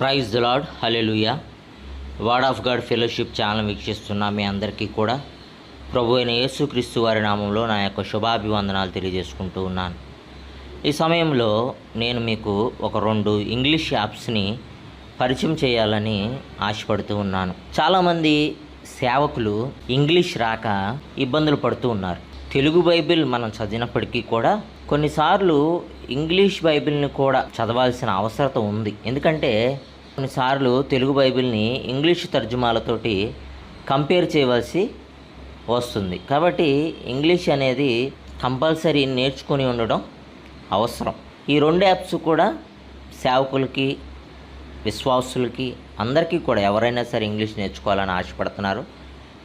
Praise the Lord hallelujah word of God fellowship channel వీక్షిస్తున్న మీ అందరికీ కూడా ప్రభు అయిన యేసుక్రీస్తు వారి నామంలో నా యొక్క శుభాభివందనాలు తెలియజేసుకుంటూ ఉన్నాను. ఈ సమయంలో నేను మీకు ఒక రెండు ఇంగ్లీష్ యాప్స్ని పరిచయం చేయాలని ఆశపడుతూ ఉన్నాను. చాలామంది సేవకులు ఇంగ్లీష్ రాక ఇబ్బందులు పడుతూ ఉన్నారు. తెలుగు బైబిల్ మనం చదివినప్పటికీ కూడా కొన్నిసార్లు ఇంగ్లీష్ బైబిల్ని కూడా చదవాల్సిన అవసరత ఉంది. ఎందుకంటే కొన్నిసార్లు తెలుగు బైబిల్ని ఇంగ్లీష్ తర్జుమాలతోటి కంపేర్ చేయవలసి వస్తుంది. కాబట్టి ఇంగ్లీష్ అనేది కంపల్సరీ నేర్చుకొని ఉండడం అవసరం. ఈ రెండు యాప్స్ కూడా సేవకులకి విశ్వాసులకి అందరికీ కూడా ఎవరైనా సరే ఇంగ్లీష్ నేర్చుకోవాలని ఆశపడుతున్నారు.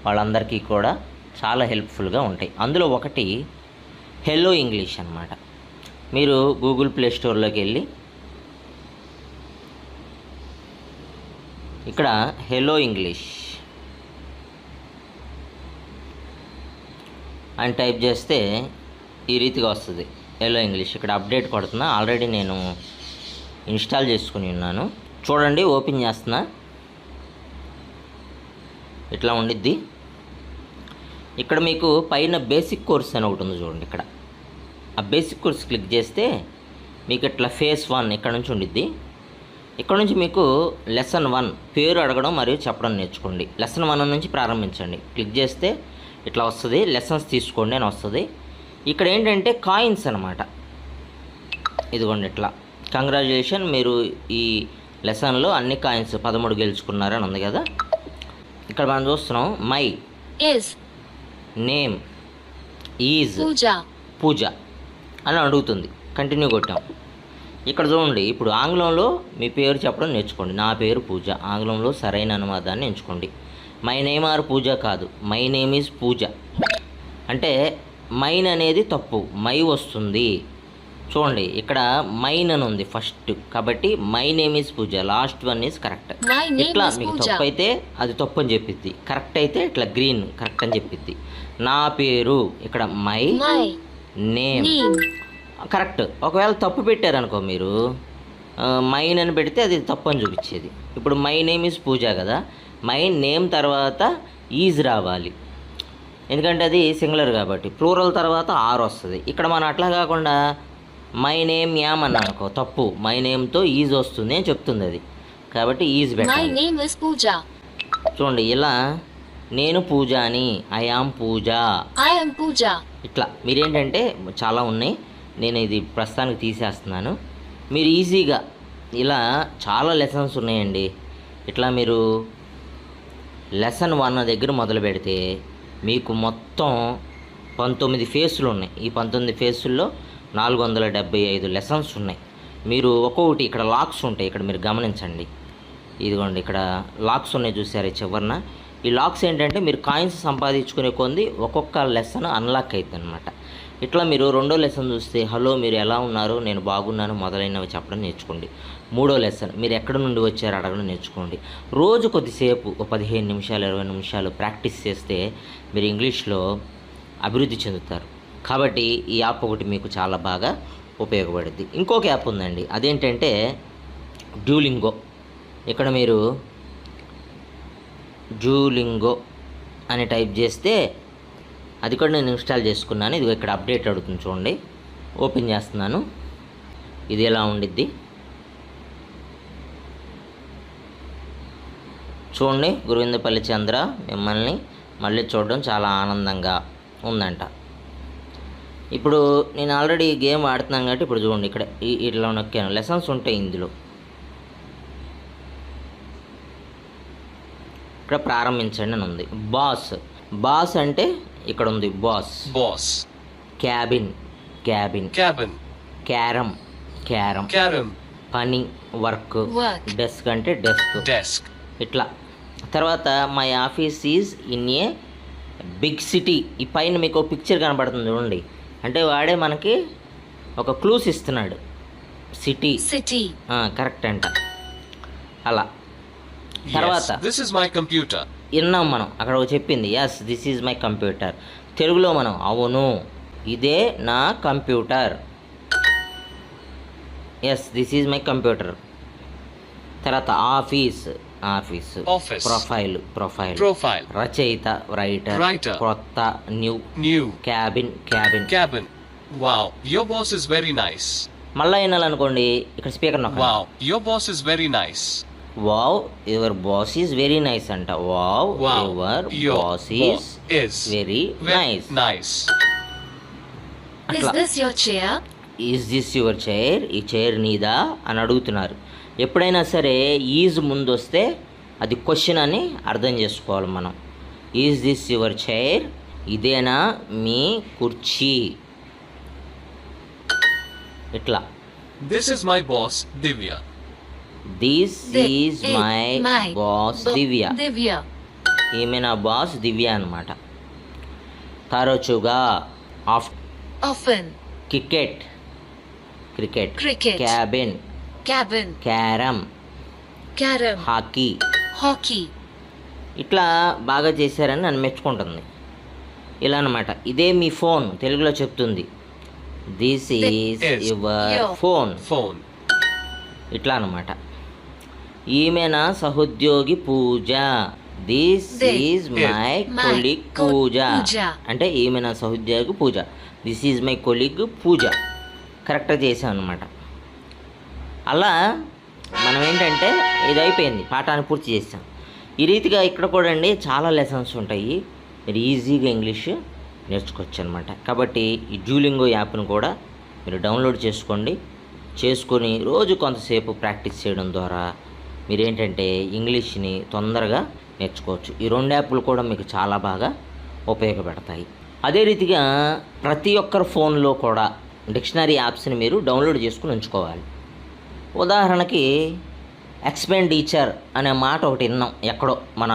వాళ్ళందరికీ కూడా చాలా హెల్ప్ఫుల్గా ఉంటాయి. అందులో ఒకటి హెలో ఇంగ్లీష్ అన్నమాట. మీరు గూగుల్ ప్లే స్టోర్లోకి వెళ్ళి ఇక్కడ హెలో ఇంగ్లీష్ అని టైప్ చేస్తే ఈ రీతిగా వస్తుంది. హెలో ఇంగ్లీష్ ఇక్కడ అప్డేట్ కొడుతున్నా. ఆల్రెడీ నేను ఇన్స్టాల్ చేసుకుని ఉన్నాను. చూడండి ఓపెన్ చేస్తున్నా. ఇట్లా ఉండిద్ది. ఇక్కడ మీకు పైన బేసిక్ కోర్స్ అని ఒకటి ఉంది చూడండి ఇక్కడ. ఆ బేసిక్ కోర్స్ క్లిక్ చేస్తే మీకు ఇట్లా ఫేస్ వన్ ఇక్కడ నుంచి ఉండిద్ది. ఇక్కడ నుంచి మీకు లెసన్ వన్ పేరు అడగడం మరియు చెప్పడం నేర్చుకోండి. లెసన్ వన్ నుంచి ప్రారంభించండి. క్లిక్ చేస్తే ఇట్లా వస్తుంది. లెసన్స్ తీసుకోండి అని వస్తుంది. ఇక్కడ ఏంటంటే కాయిన్స్ అనమాట ఇదిగోండి ఇట్లా. కంగ్రాచులేషన్ మీరు ఈ లెసన్లో అన్ని కాయిన్స్ పదమూడు గెలుచుకున్నారని ఉంది కదా. ఇక్కడ మనం చూస్తున్నాం my name is puja Puja. అని అడుగుతుంది. కంటిన్యూ కొట్టాం. ఇక్కడ చూడండి ఇప్పుడు ఆంగ్లంలో మీ పేరు చెప్పడం నేర్చుకోండి. నా పేరు పూజ. ఆంగ్లంలో సరైన అనువాదాన్ని ఎంచుకోండి. మై నేమ్ ఆర్ పూజ కాదు. My name is Puja. అంటే మైన్ అనేది తప్పు. మై వస్తుంది. చూడండి ఇక్కడ మైన్ అని ఉంది ఫస్ట్ కాబట్టి my name is Puja. Last one is correct ఇట్లా మీకు. తప్పు అయితే అది తప్పు అని చెప్పిద్ది. కరెక్ట్ అయితే ఇట్లా గ్రీన్ కరెక్ట్ అని చెప్పిద్ది. నా పేరు ఇక్కడ మై నేమ్. కరెక్ట్. ఒకవేళ తప్పు పెట్టారనుకో మీరు మైన్ అని పెడితే అది తప్పు అని చూపించేది. ఇప్పుడు మై నేమ్ ఈజ్ పూజ కదా మై నేమ్ తర్వాత ఈజ్ రావాలి. ఎందుకంటే అది సింగులర్ కాబట్టి. ప్లూరల్ తర్వాత ఆర్ వస్తుంది. ఇక్కడ మనం అట్లా కాకుండా మై నేమ్ యామ్ అన్నా అనుకో తప్పు. మై నేమ్తో ఈజ్ వస్తుంది అని చెప్తుంది అది. కాబట్టి ఈజ్ puja చూడండి ఇలా నేను పూజ అని I am Puja am puja ఇట్లా మీరేంటంటే చాలా ఉన్నాయి. నేను ఇది ప్రస్తుతానికి తీసేస్తున్నాను. మీరు ఈజీగా ఇలా చాలా లెసన్స్ ఉన్నాయండి. ఇట్లా మీరు లెసన్ వన్ దగ్గర మొదలు పెడితే మీకు మొత్తం పంతొమ్మిది ఫేసులు ఉన్నాయి. ఈ పంతొమ్మిది ఫేసుల్లో నాలుగు వందల డెబ్బై ఐదు లెసన్స్ ఉన్నాయి. మీరు ఒక్కొక్కటి ఇక్కడ లాక్స్ ఉంటాయి. ఇక్కడ మీరు గమనించండి. ఇదిగోండి ఇక్కడ లాక్స్ ఉన్నాయి చూసారు చివరన? ఈ లాక్స్ ఏంటంటే మీరు కాయిన్స్ సంపాదించుకునే కొంది ఒక్కొక్క లెసన్ అన్లాక్ అవుతుంది అనమాట ఇట్లా మీరు రెండో లెసన్ చూస్తే హలో మీరు ఎలా ఉన్నారు? నేను బాగున్నాను మొదలైనవి చెప్పడం నేర్చుకోండి. మూడో లెసన్ మీరు ఎక్కడి నుండి వచ్చారు అడగడం నేర్చుకోండి. రోజు కొద్దిసేపు ఒక పదిహేను నిమిషాలు ఇరవై నిమిషాలు ప్రాక్టీస్ చేస్తే మీరు ఇంగ్లీష్లో అభివృద్ధి చెందుతారు. కాబట్టి ఈ యాప్ ఒకటి మీకు చాలా బాగా ఉపయోగపడుద్ది. ఇంకొక యాప్ ఉందండి అదేంటంటే డ్యూలింగో ఇక్కడ మీరు జూలింగో అని టైప్ చేస్తే అది కూడా నేను ఇన్స్టాల్ చేసుకున్నాను. ఇది ఇక్కడ అప్డేట్ అడుగుతుంది చూడండి. ఓపెన్ చేస్తున్నాను. ఇది ఎలా ఉండిద్ది? చూడండి గురువిందపల్లి చంద్ర మిమ్మల్ని మళ్ళీ చూడడం చాలా ఆనందంగా ఉందంట. ఇప్పుడు నేను ఆల్రెడీ గేమ్ ఆడుతున్నాను కాబట్టి ఇప్పుడు చూడండి ఇక్కడ ఇట్లా నొక్కాను. లెసన్స్ ఉంటాయి ఇందులో. ఇక్కడ ప్రారంభించండి అని ఉంది. బాస్. బాస్ అంటే ఇక్కడ ఉంది boss. boss, cabin. Cabin. cabin, carom carom carom, పని వర్క్. Work. డెస్క్ అంటే డెస్క్. desk, ఇట్లా. తర్వాత my office is in a big city. ఈ పైన మీకు పిక్చర్ కనబడుతుంది చూడండి. అంటే వాడే మనకి ఒక క్లూస్ ఇస్తున్నాడు. సిటీ. city కరెక్ట్ అంట. అలా. తర్వాత this is my computer, విన్నాం మనం అక్కడ చెప్పింది yes this is my computer తెలుగులో మనం అవును ఇదే నా computer yes this is my computer తర్వాత office office. Profile profile Profile. రచయిత రైటర్ Writer. కొత్త new New. Cabin cabin Cabin. Wow, your boss is very nice. మళ్ళా వినాలనుకోండి ఇక్కడ speaker Wow, your boss is very nice. Wow your boss is very nice అంట wow Wow, your your boss is very very nice nice. Is అట్లా this your chair? Is this your chair ఈ chair నీదా? అని అడుగుతున్నారు. ఎప్పుడైనా సరే is ముందు వస్తే అది క్వశ్చన్ అని అర్థం చేసుకోవాలి మనం. ఈజ్ దిస్ యువర్ చైర్ ఇదేనా మీ కుర్చీ? ఇట్లా This is my boss, Divya. This is my my boss Divya Divya. ఈమె నా బాస్ దివ్య అనమాట తరచుగా of Often. Cricket cricket Cricket. Cabin Cabin. Carom Carom. Hockey Hockey. ఇట్లా బాగా చేశారని నన్ను మెచ్చుకుంటుంది ఇలా అనమాట ఇదే మీ ఫోన్ తెలుగులో చెప్తుంది this is is your your phone Phone. ఇట్లా అనమాట ఈమె నా సహోద్యోగి Puja. This is my colleague Puja. అంటే ఈమె నా సహోద్యోగి Puja. This is my colleague Puja కరెక్ట్గా చేసాం అనమాట అలా మనం ఏంటంటే ఇది అయిపోయింది పాఠాన్ని పూర్తి చేసాం ఈ రీతిగా ఇక్కడ కూడా అండి చాలా లెసన్స్ ఉంటాయి. మీరు ఈజీగా ఇంగ్లీష్ నేర్చుకోవచ్చు అనమాట కాబట్టి ఈ జూలింగో యాప్ను కూడా మీరు డౌన్లోడ్ చేసుకోండి. చేసుకొని రోజు కొంతసేపు ప్రాక్టీస్ చేయడం ద్వారా మీరేంటంటే ఇంగ్లీష్ని తొందరగా నేర్చుకోవచ్చు. ఈ రెండు యాప్లు కూడా మీకు చాలా బాగా ఉపయోగపడతాయి. అదే రీతిగా ప్రతి ఒక్కరి ఫోన్లో కూడా డిక్షనరీ యాప్స్ని మీరు డౌన్లోడ్ చేసుకుని ఉంచుకోవాలి. ఉదాహరణకి ఎక్స్పెండిచర్ అనే మాట ఒకటి విన్నాం ఎక్కడో మన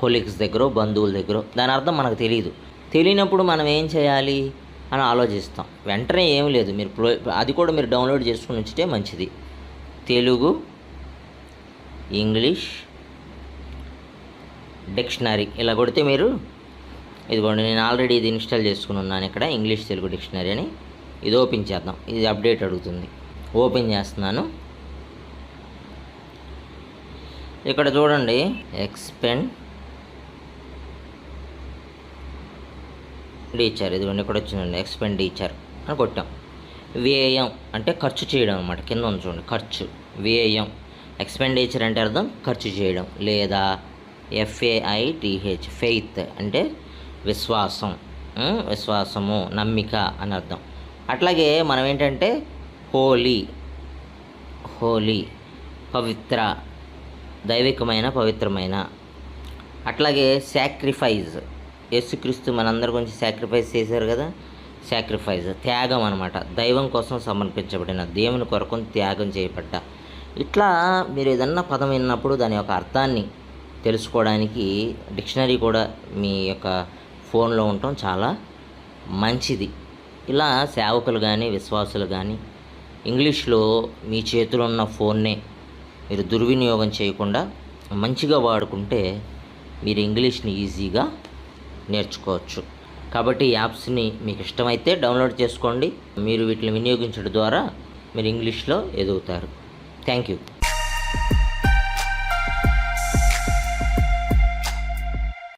కొలీగ్స్ దగ్గర బంధువుల దగ్గర. దాని అర్థం మనకు తెలియదు తెలియనప్పుడు మనం ఏం చేయాలి అని ఆలోచిస్తాం. వెంటనే ఏం లేదు. మీరు అది కూడా మీరు డౌన్లోడ్ చేసుకుని ఉంచితే మంచిది. తెలుగు ఇంగ్లీష్ డిక్షనరీ. ఇలా కొడితే మీరు ఇదిగోండి నేను ఆల్రెడీ ఇది ఇన్స్టాల్ చేసుకుని ఉన్నాను ఇక్కడ ఇంగ్లీష్ తెలుగు డిక్షనరీ అని. ఇది ఓపెన్ చేద్దాం. ఇది అప్డేట్ అడుగుతుంది. ఓపెన్ చేస్తున్నాను. ఇక్కడ చూడండి ఎక్స్పెండ్ టీచర్. ఇదిగోండి ఇక్కడ వచ్చిందండి ఎక్స్పెండ్ టీచర్ అని కొట్టాం. వ్యయం అంటే ఖర్చు చేయడం అనమాట కింద ఉంది చూడండి ఖర్చు. వ్యయం ఎక్స్పెండిచర్ అంటే అర్థం ఖర్చు చేయడం లేదా ఎఫ్ఏఐటిహెచ్ ఫెయిత్ అంటే విశ్వాసం విశ్వాసము నమ్మిక అని అర్థం. అట్లాగే మనం ఏంటంటే హోలీ హోలీ పవిత్ర దైవికమైన పవిత్రమైన. అట్లాగే సాక్రిఫైజ్ యేసుక్రీస్తు మనందరి గురించి సాక్రిఫైస్ చేశారు కదా? సాక్రిఫైజ్ త్యాగం అనమాట దైవం కోసం సమర్పించబడిన దేవుని కొరకు త్యాగం చేయబడ్డ ఇట్లా మీరు ఏదన్నా పదం విన్నప్పుడు దాని యొక్క అర్థాన్ని తెలుసుకోవడానికి డిక్షనరీ కూడా మీ యొక్క ఫోన్లో ఉండటం చాలా మంచిది. ఇలా సేవకులు కానీ విశ్వాసులు కానీ ఇంగ్లీష్లో మీ చేతిలో ఉన్న ఫోన్నే మీరు దుర్వినియోగం చేయకుండా మంచిగా వాడుకుంటే మీరు ఇంగ్లీష్ని ఈజీగా నేర్చుకోవచ్చు. కాబట్టి యాప్స్ని మీకు ఇష్టమైతే డౌన్లోడ్ చేసుకోండి. మీరు వీటిని వినియోగించడం ద్వారా మీరు ఇంగ్లీష్లో ఎదుగుతారు. Thank you.